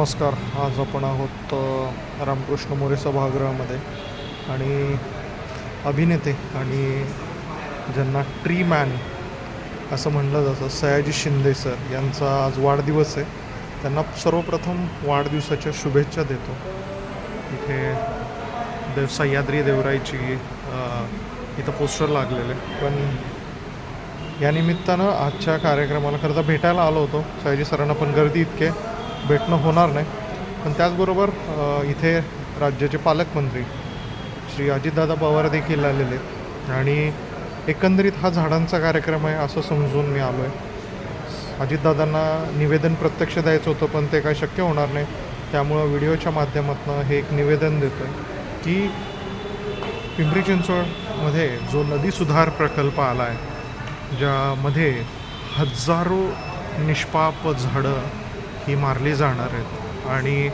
नमस्कार आज आपण आहोत रामकृष्ण मोरे सभागृहामध्ये. आणि अभिनेते आणि ज्यांना ट्री मॅन असं म्हणलं जातं सयाजी शिंदे सर यांचा आज वाढदिवस आहे. त्यांना सर्वप्रथम वाढदिवसाच्या शुभेच्छा देतो. इथे देव सह्याद्री देवराईची इथं पोस्टर लागलेले पण या निमित्तानं आजच्या कार्यक्रमाला खरं तर भेटायला आलो होतो. सयाजी सरांना पण गर्दी इतके भेटणं होणार नाही. पण त्याचबरोबर इथे राज्याचे पालकमंत्री श्री अजितदादा पवार देखील आलेले आहेत. आणि एकंदरीत हा झाडांचा कार्यक्रम आहे असं समजून मी आलो आहे अजितदादांना निवेदन प्रत्यक्ष द्यायचं होतं पण ते काय शक्य होणार नाही. त्यामुळं व्हिडिओच्या माध्यमातून हे एक निवेदन देतो आहे की पिंपरी चिंचवडमध्ये जो नदी सुधार प्रकल्प आला आहे ज्यामध्ये हजारो निष्पाप झाडं ही मारली जाणार आहेत. आणि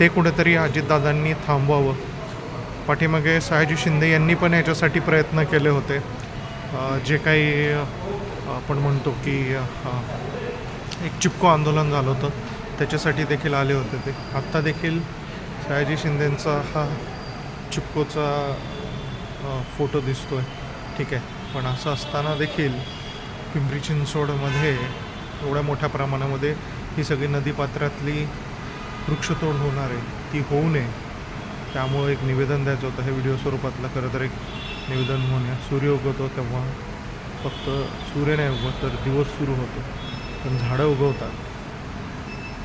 ते कुठेतरी अजितदादांनी थांबवावं. पाठीमागे सयाजी शिंदे यांनी पण याच्यासाठी प्रयत्न केले होते. जे काही आपण म्हणतो की एक चिपको आंदोलन झालं होतं त्याच्यासाठी देखील आले होते ते. आत्ता देखील सयाजी शिंदेंचा हा चिपकोचा फोटो दिसतो आहे ठीक आहे. पण असं असताना देखील पिंपरी चिंचवडमध्ये एवढ्या मोठ्या प्रमाणामध्ये ही सगळी नदीपात्रातली वृक्षतोड होणार आहे ती होऊ नये. त्यामुळं एक निवेदन द्यायचं होतं हे व्हिडिओ स्वरूपातलं खरं तर एक निवेदन होण्या सूर्य उगवतो तेव्हा फक्त सूर्य नाही उगवत तर दिवस सुरू होतो. पण झाडं उगवतात.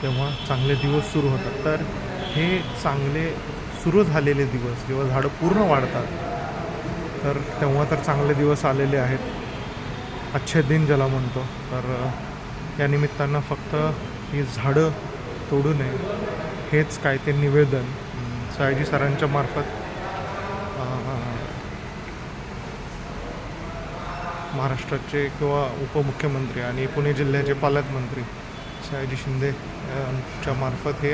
तेव्हा चांगले दिवस सुरू होतात. तर हे चांगले सुरू झालेले दिवस जेव्हा झाडं पूर्ण वाढतात तर तेव्हा तर चांगले दिवस आलेले आहेत. अच्छे दिन ज्याला म्हणतो. तर या निमित्तानं फक्त ही झाडं तोडू नये. हेच काय ते निवेदन. सयाजी सरांच्या मार्फत. महाराष्ट्राचे किंवा उपमुख्यमंत्री आणि पुणे जिल्ह्याचे पालकमंत्री सयाजी शिंदे यांच्या मार्फत हे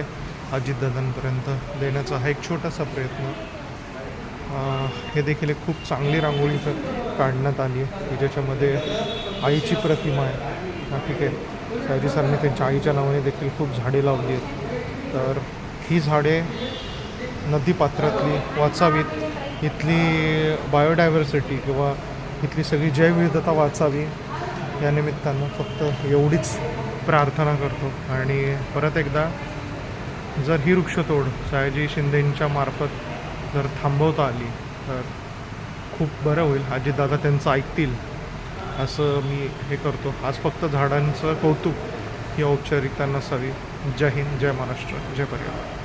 अजितदादांपर्यंत देण्याचा हा एक छोटासा प्रयत्न. हे देखील एक खूप चांगली रांगोळी काढण्यात आली आहे. की ज्याच्यामध्ये आईची प्रतिमा आहे. हा ठीक आहे. सयाजी सरांनी त्यांच्या आईच्या नावाने देखील खूप झाडे लावली आहेत. तर ही झाडे नदीपात्रातली वाचावीत. इथली बायोडायव्हर्सिटी किंवा इथली सगळी जैवविविधता वाचावी या निमित्तानं फक्त एवढीच प्रार्थना करतो. आणि परत एकदा जर ही वृक्षतोड सयाजी शिंदेंच्या मार्फत जर थांबवता आली तर खूप बरं होईल. आजीदादा त्यांचं ऐकतील. असं मी हे करतो. आज फक्त झाडांचं कौतुक ही औपचारिकता नसावी. जय हिंद जय महाराष्ट्र जय पर्यावरण.